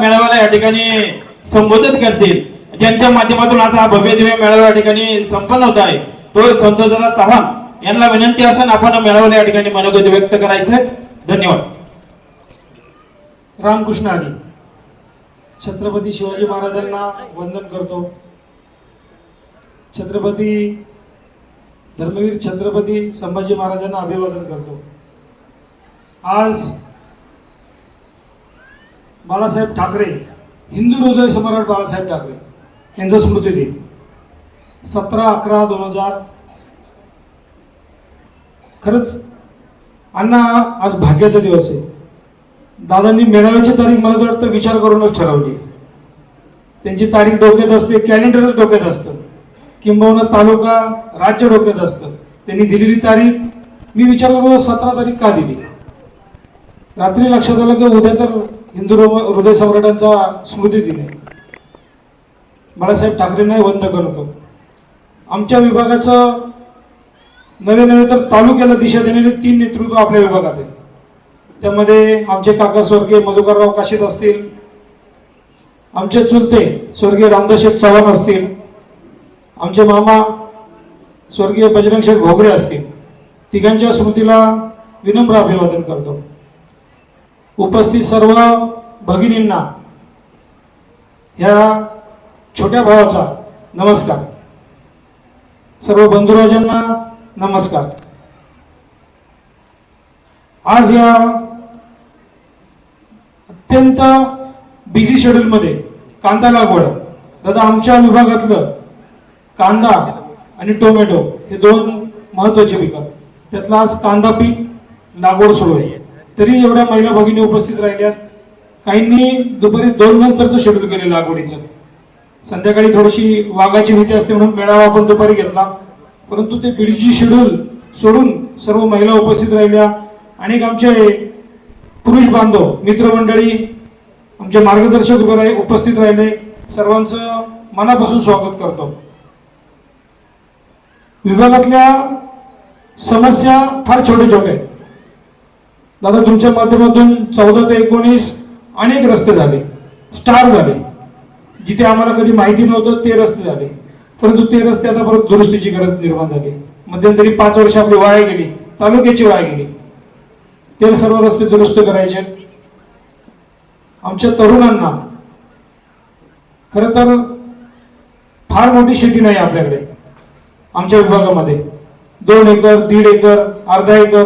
मेळाव्याला या ठिकाणी संबोधित करतील. ज्यांच्या माध्यमातून आज हा भव्य दिव्य मेळावा या ठिकाणी संपन्न होत आहे तो संतोषदा चव्हाण. यांना विनंती असेल आपण मेळाव्याला या ठिकाणी मनोगत व्यक्त करायचं धन्यवाद. रामकृष्ण हरी छत्रपती शिवाजी महाराजांना वंदन करतो. छत्रपती धर्मवीर छत्रपती संभाजी महाराजांना अभिवादन करतो. आज बाळासाहेब ठाकरे हिंदू हृदय सम्राट बाळासाहेब ठाकरे यांचा स्मृतिदिन सतरा अकरा दोन हजार खरंच अण्णा आज भाग्याचा दिवस आहे. दादांनी मेळाव्याची तारीख मला तर वाटतं विचार करूनच ठरवली त्यांची तारीख डोक्यात असते कॅलेंडरच डोक्यात असतं. किंबहुना तालुका राज्य डोक्यात असतं. त्यांनी दिलेली तारीख मी विचार करतो सतरा तारीख का दिली? रात्री लक्षात आलं की उद्या तर हिंदू हृदय सम्राटांचा स्मृती दिन आहे. बाळासाहेब ठाकरेंनाही वंद करतो. आमच्या विभागाचं नवे नवे तर तालुक्याला दिशा देणारे तीन नेतृत्व आपल्या विभागात आहेत. त्यामध्ये आमचे काका स्वर्गीय मधुकरराव काशीद असतील. आमचे चुलते स्वर्गीय रामदास शेठ चव्हाण असतील. आमचे मामा स्वर्गीय बजरंग शेठ घोगरे असतील. तिघांच्या स्मृतीला विनम्र अभिवादन करतो. उपस्थित सर्व भगिनींना ह्या छोट्या भावाचा नमस्कार. सर्व बंधुराजांना नमस्कार. आज या अत्यंत बिझी शेड्यूलमध्ये कांदा लागवड दादा आमच्या विभागातलं कांदा आणि टोमॅटो हे दोन महत्त्वाचे पिकं. त्यातला आज कांदा पीक लागवड सुरू आहे. तरी एवढ्या महिला भगिनी उपस्थित राहिल्यात. काहींनी दुपारी दोन नंतरचं शेड्यूल केलेलं लागवडीचं संध्याकाळी थोडीशी वाघाची भीती असते म्हणून मेळावा आपण दुपारी घेतला. परंतु ते बिडीची शेड्यूल सोडून सर्व महिला उपस्थित राहिल्या. अनेक आमचे पुरुष बांधव मित्रमंडळी आमचे मार्गदर्शक उभे राहिले उपस्थित राहिले. सर्वांचं मनापासून स्वागत करतो. विभागातल्या समस्या फार छोटे छोटे आहेत. दादा तुमच्या माध्यमातून चौदा ते एकोणीस अनेक रस्ते झाले. स्टार झाले. जिथे आम्हाला कधी माहिती नव्हतं ते रस्ते झाले. परंतु ते रस्ते आता परत दुरुस्तीची गरज निर्माण झाली. मध्यंतरी पाच वर्ष आपली वाया गेली तालुक्याची वाया गेली. ते सर्व रस्ते दुरुस्त करायचे. आमच्या तरुणांना खर तर फार मोठी शेती नाही आपल्याकडे आमच्या विभागामध्ये. दोन एकर दीड एकर अर्धा एकर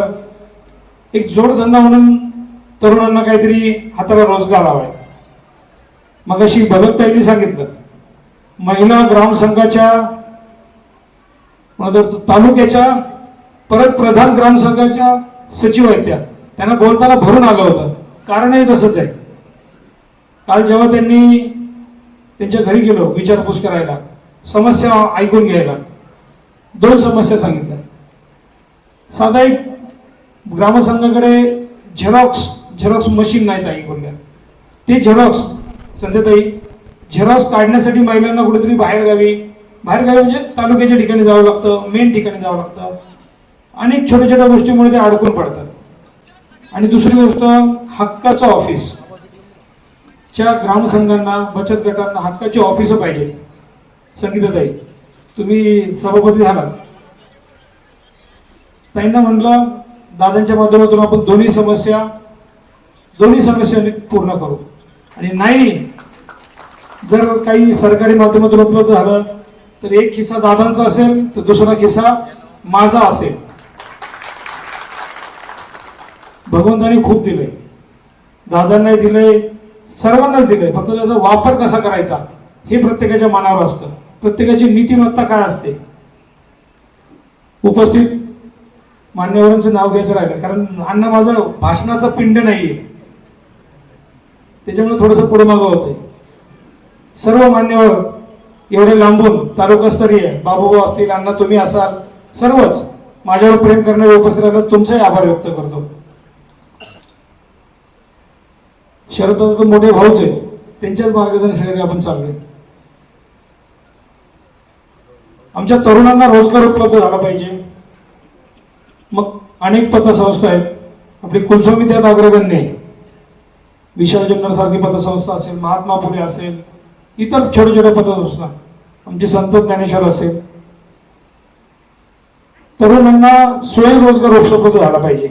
एक जोडधंदा म्हणून तरुणांना काहीतरी हाताला रोजगार हवाय. मग अशी भगतताईंनी सांगितलं महिला ग्रामसंघाच्या तालुक्याच्या परत प्रधान ग्रामसंघाच्या सचिव आहेत त्या. त्यांना बोलताना भरून आलं होतं. कारणही तसंच आहे. काल जेव्हा त्यांनी त्यांच्या घरी गेलो विचारपूस करायला समस्या ऐकून घ्यायला दोन समस्या सांगितल्या. साधा एक ग्रामसंघाकडे झेरॉक्स झेरॉक्स मशीन नाहीत आई बोलल्या ते झेरॉक्स संध्याताई झेरॉक्स काढण्यासाठी महिलांना कुठेतरी बाहेर गावी बाहेर गावी म्हणजे तालुक्याच्या ठिकाणी जावं लागतं मेन ठिकाणी जावं लागतं. अनेक छोट्या छोट्या गोष्टीमुळे ते अडकून पडतात. आणि दुसरी गोष्ट हक्काचं ऑफिस च्या ग्रामसंघांना बचत गटांना हक्काची ऑफिसं पाहिजे. संगीताताई तुम्ही सभापती झालात. ताईंना म्हटलं दादांच्या माध्यमातून आपण दोन्ही समस्या दोन्ही समस्या पूर्ण करू. आणि नाही जर काही सरकारी माध्यमातून उपलब्ध झालं तर एक खिस्सा दादांचा असेल तर दुसरा खिस्सा माझा असेल. भगवंताने खूप दिलंय. दादांनाही दिलंय सर्वांनाच दिलंय. फक्त त्याचा वापर कसा करायचा हे प्रत्येकाच्या मनावर असतं. प्रत्येकाची नीतिमत्ता काय असते? उपस्थित मान्यवरांचं नाव घ्यायचं राहिलं. कारण अण्णा माझा भाषणाचा पिंड नाही आहे त्याच्यामुळे थोडंसं पुढे मागं होतंय. सर्व मान्यवर एवढे लांबून तालुकास्तरीय बाबूभाऊ असतील अण्णा तुम्ही असाल सर्वच माझ्यावर प्रेम करणारे उपस्थित राहिला तुमचाही आभार व्यक्त करतो. शरद तर मोठे भाऊच आहे त्यांच्याच मार्गदर्शनाने आपण चाललोय. आमच्या तरुणांना रोजगार उपलब्ध झाला पाहिजे. मग अनेक पतसंस्था आहेत. आपली कुलस्वामी त्यात अग्रगण्य आहे. विशाल जुन्नर सारखी पतसंस्था असेल महात्मा फुले असेल इतर छोट्या छोट्या पतसंस्था आमचे संत ज्ञानेश्वर असेल. तरुणांना स्वयंरोजगार उपलब्ध झाला पाहिजे.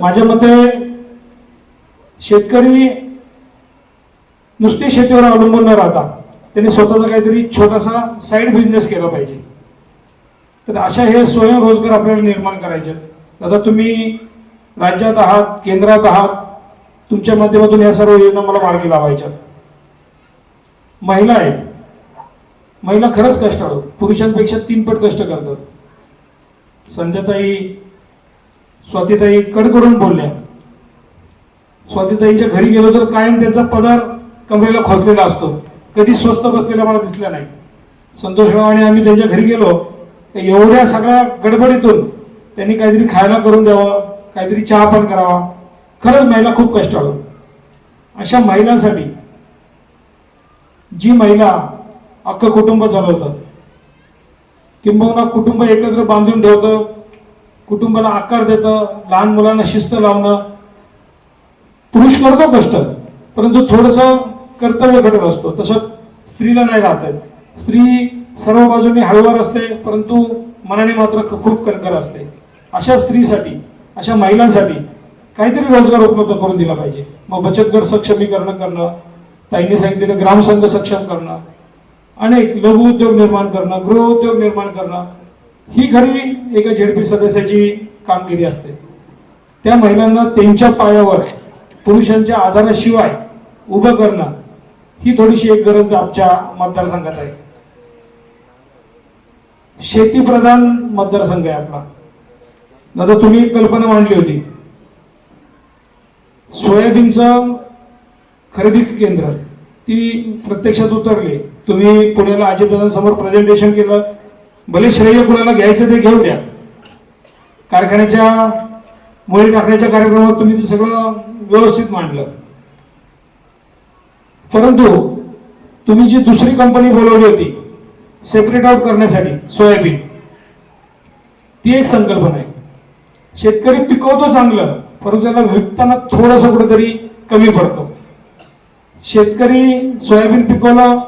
माझ्या मते शेतकरी नुसते शेतीवर अवलंबून न राहता त्यांनी स्वतःचा काहीतरी छोटासा साईड बिझनेस केला पाहिजे. तर अशा हे स्वयंरोजगार आपल्याला निर्माण करायचे. आता तुम्ही राज्यात आहात केंद्रात आहात तुमच्या माध्यमातून या सर्व योजना मला मार्गी लावायच्या. महिला आहेत. महिला खरंच कष्ट पुरुषांपेक्षा तीनपट कष्ट करतात. संध्याताई स्वातीताई कडकडून बोलल्या. स्वातीताईंच्या घरी गेलो तर कायम त्यांचा पदार कमरेला खोचलेला असतो. कधी स्वस्त बसलेला मला दिसला नाही. संतोष आणि आम्ही त्यांच्या घरी गेलो. तर एवढ्या सगळ्या गडबडीतून त्यांनी काहीतरी खायला करून द्यावं काहीतरी चहा पण करावा. खरंच महिला खूप कष्ट आलं. अशा महिलांसाठी जी महिला अख्खं कुटुंब चालवतात किंबहुना कुटुंब एकत्र बांधून ठेवतं कुटुंबाला आकार देतं लहान मुलांना शिस्त लावणं पुरुष करतो कष्ट परंतु थोडंसं कर्तव्य घटक असतो. तसं स्त्रीला नाही राहत. स्त्री सर्व बाजूंनी हळूवार असते परंतु मनाने मात्र ख- खूप कणकर असते. अशा स्त्रीसाठी अशा महिलांसाठी काहीतरी रोजगार उपलब्ध करून दिला पाहिजे. मग बचत गट सक्षमीकरण करणं ताईंनी सांगितलेलं ग्रामसंघ सक्षम करणं अनेक लघु उद्योग निर्माण करणं गृह उद्योग निर्माण करणं ही खरी एका झेडपी सदस्याची कामगिरी असते. त्या महिलांना त्यांच्या पायावर पुरुषांच्या आधाराशिवाय उभं करणं ही थोडीशी एक गरज आमच्या मतदारसंघात आहे. शेतीप्रधान मतदारसंघ आहे आपला. दादा तुम्ही कल्पना मांडली होती. सोयाबीनचं खरेदी केंद्र ती प्रत्यक्षात उतरली. तुम्ही पुण्याला अजितदादांसमोर प्रेझेंटेशन केलं. भले श्रेय कुणाला घ्यायचं ते घेऊ द्या. कारखान्याच्या मुळे टाकण्याच्या कार्यक्रमात तुम्ही ते सगळं व्यवस्थित मांडलं. परंतु तुम्ही जी दुसरी कंपनी बोलवली होती सेपरेट आउट करण्यासाठी सोयाबीन ती एक संकल्पना आहे. शेतकरी पिकवतो चांगलं परंतु त्याला विकताना थोडंसं कुठेतरी कमी पडतो. शेतकरी सोयाबीन पिकवलं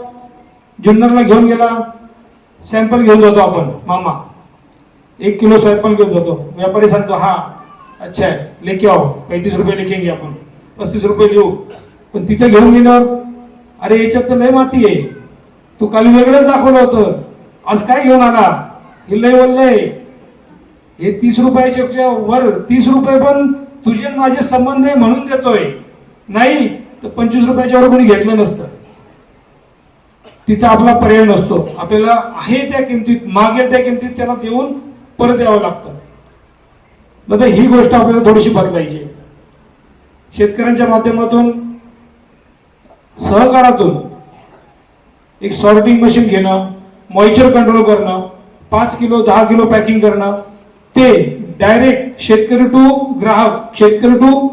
जुन्नरला घेऊन गेला सॅम्पल घेऊन जातो आपण मामा. एक किलो सॅम्पल घेऊन जातो. व्यापारी सांगतो हा अच्छा आहे लेके आओ पैंतीस रुपये लिखेंगे आपण पस्तीस रुपये लिहू. पण तिथे घेऊन गेल्यावर अरे याच्यात तर लय माती आहे. तू काल वेगळंच दाखवलं होतं. आज काय घेऊन आला? हे लय बोललंय हे तीस रुपयाच्या वर तीस रुपये पण तुझे माझे संबंध आहे म्हणून देतोय. नाही तर पंचवीस रुपयाच्या वर कोणी घेतलं नसतं. तिथं आपला पर्याय नसतो. आपल्याला आहे त्या किमतीत मागेल त्या किमतीत त्याला देऊन परत यावं लागतं. दादा ही गोष्ट आपल्याला थोडीशी बदलायची शेतकऱ्यांच्या माध्यमातून सहकारातून एक सॉर्टिंग मशीन घेणं मॉइचर कंट्रोल करणं पाच किलो दहा किलो पॅकिंग करणं ते डायरेक्ट शेतकरी टू ग्राहक शेतकरी टू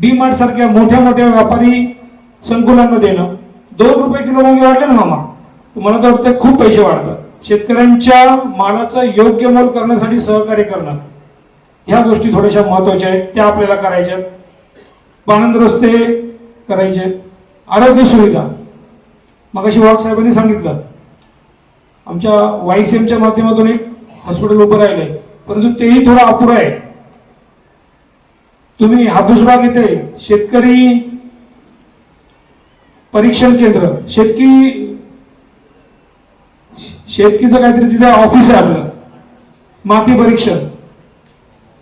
डी मार्ट सारख्या मोठ्या मोठ्या व्यापारी संकुलांना देणं. दोन रुपये किलो मागे वाढले ना मामा? तुम्हाला तर वाटतं खूप पैसे वाढतात. शेतकऱ्यांच्या मालाचा योग्य मोल करण्यासाठी सहकार्य करणं. ह्या गोष्टी थोड्याशा महत्त्वाच्या आहेत. त्या आपल्याला करायच्या आहेत. पाणंद रस्ते करायचे आहेत. आरोग्य सुविधा. मगाशी वाघ साहेबांनी सांगितलं. आमच्या वायसीएमच्या माध्यमातून एक हॉस्पिटल उभं राहिले परंतु तेही थोडं अपुरं आहे. तुम्ही हापूसबाग येथे शेतकरी परीक्षण केंद्र शेतकी शेतकीचं काहीतरी तिथे ऑफिस आहे आपलं. माती परीक्षण.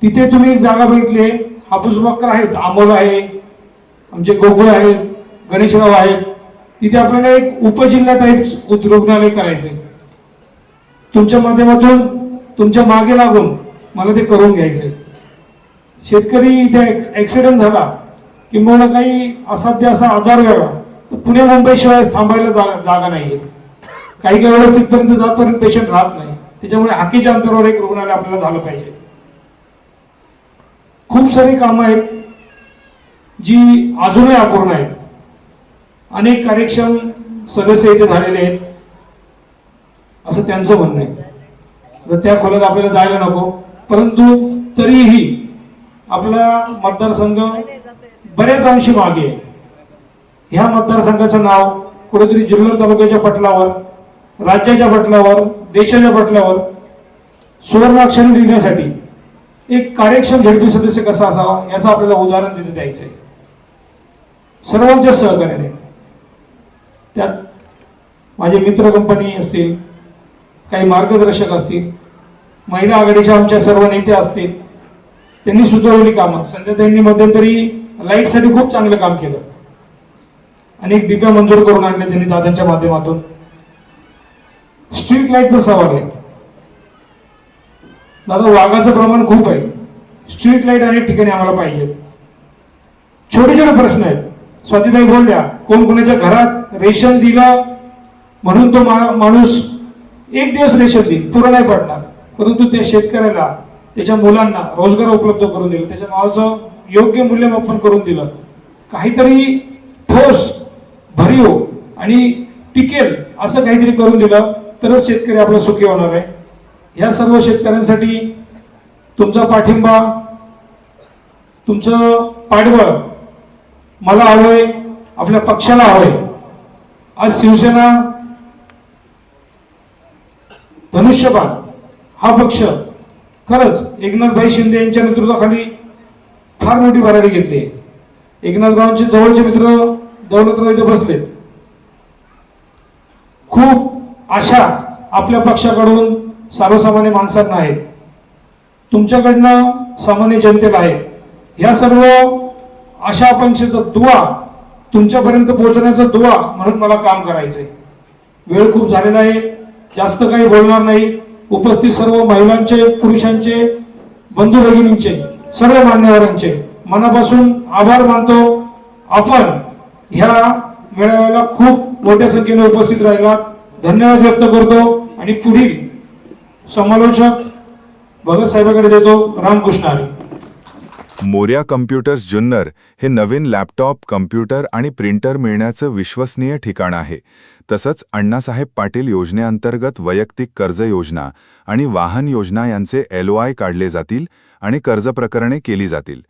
तिथे तुम्ही एक जागा बघितली हापूसबागकर आहेत आंबोल आहे. आमचे गोकुळ आहेत. गणेशराव आहेत. तिथे आपल्याला एक उपजिल्हा टाईप रुग्णालय करायचंय तुमच्या माध्यमातून तुमच्या मागे लागून मला ते करून घ्यायचंय शेतकरी इथे ऍक्सिडेंट झाला किंवा काही असाध्य असा आजार वेगळा तर पुणे मुंबई शिवाय थांबायला जागा जागा नाहीये. काही काही वेळेस इथपर्यंत जातपर्यंत पेशंट राहत नाही. त्याच्यामुळे हाकीच्या अंतरावर एक रुग्णालय आपल्याला झालं पाहिजे. खूप सारी कामं आहेत जी अजूनही अपूर्ण आहेत. अनेक कार्यक्षम सदस्य इथे झालेले आहेत. असं त्यांचं म्हणणं आहे. तर त्या खोल्यात आपल्याला जायला नको. परंतु तरीही आपला मतदारसंघ बऱ्याच अंशी मागे आहे. ह्या मतदारसंघाचं नाव कुठेतरी जुल्लर तालुक्याच्या पटलावर राज्याच्या पटलावर देशाच्या पटलावर सुवर्णाक्षराने लिहिण्यासाठी एक कार्यक्षम झडपी सदस्य कसा असावा याचं आपल्याला उदाहरण तिथे द्यायचं आहे सर्वांच्या सहकार्याने. त्यात माझे मित्र कंपनी असतील काही मार्गदर्शक असतील महिला आघाडीच्या आमच्या सर्व नेते असतील त्यांनी सुचवलेली कामं. संजयताईंनी मध्यंतरी लाईटसाठी खूप चांगलं काम केलं. अनेक डिप्या मंजूर करून आणले त्यांनी दादांच्या माध्यमातून. स्ट्रीट लाईटचा सवाल आहे. दादा वाघाचं प्रमाण खूप आहे. स्ट्रीट लाइट अनेक ठिकाणी आम्हाला पाहिजेत. छोटे छोटे प्रश्न आहेत. स्वातीताई बोलल्या कोण कोणाच्या घरात रेशन दिलं? म्हणून तो मा- माणूस एक दिवस रेशन देईल पुरं नाही पडणार. परंतु त्या शेतकऱ्याला त्याच्या मुलांना रोजगार उपलब्ध करून दिलं. त्याच्या नावाचं योग्य मूल्यमापन करून दिलं. काहीतरी ठोस भरीव आणि टिकेल असं काहीतरी करून दिलं तरच शेतकरी आपला सुखी होणार आहे. ह्या सर्व शेतकऱ्यांसाठी तुमचा पाठिंबा तुमचं पाठबळ मला हवंय आपल्या पक्षाला हवंय. आज शिवसेना धनुष्यबाण हा पक्ष खरंच एकनाथभाई शिंदे यांच्या नेतृत्वाखाली फार मोठी भरारी घेतली आहे. एकनाथरावांचे जवळचे मित्र दौलतराव इथे बसलेत. खूप आशा आपल्या पक्षाकडून सर्वसामान्य माणसांना आहेत तुमच्याकडनं सामान्य जनतेला आहे. ह्या सर्व अशा आकांक्षेचा दुवा तुमच्यापर्यंत पोहोचण्याचा दुवा म्हणून मला काम करायचंय. वेळ खूप झालेला आहे जास्त काही बोलणार नाही. उपस्थित सर्व महिलांचे पुरुषांचे बंधू भगिनींचे सर्व मान्यवरांचे मनापासून आभार मानतो. आपण ह्या मेळाव्याला खूप मोठ्या संख्येने उपस्थित राहिला धन्यवाद व्यक्त करतो आणि पुढील समालोचक भगत साहेबांकडे देतो. रामकृष्ण हरी. मोर्या कम्प्युटर्स जुन्नर हे नवीन लॅपटॉप कम्प्युटर आणि प्रिंटर मिळण्याचं विश्वसनीय ठिकाण आहे. तसंच अण्णासाहेब पाटील योजनेअंतर्गत वैयक्तिक कर्ज योजना आणि वाहन योजना यांचे एलओआय काढले जातील आणि कर्ज प्रकरणे केली जातील.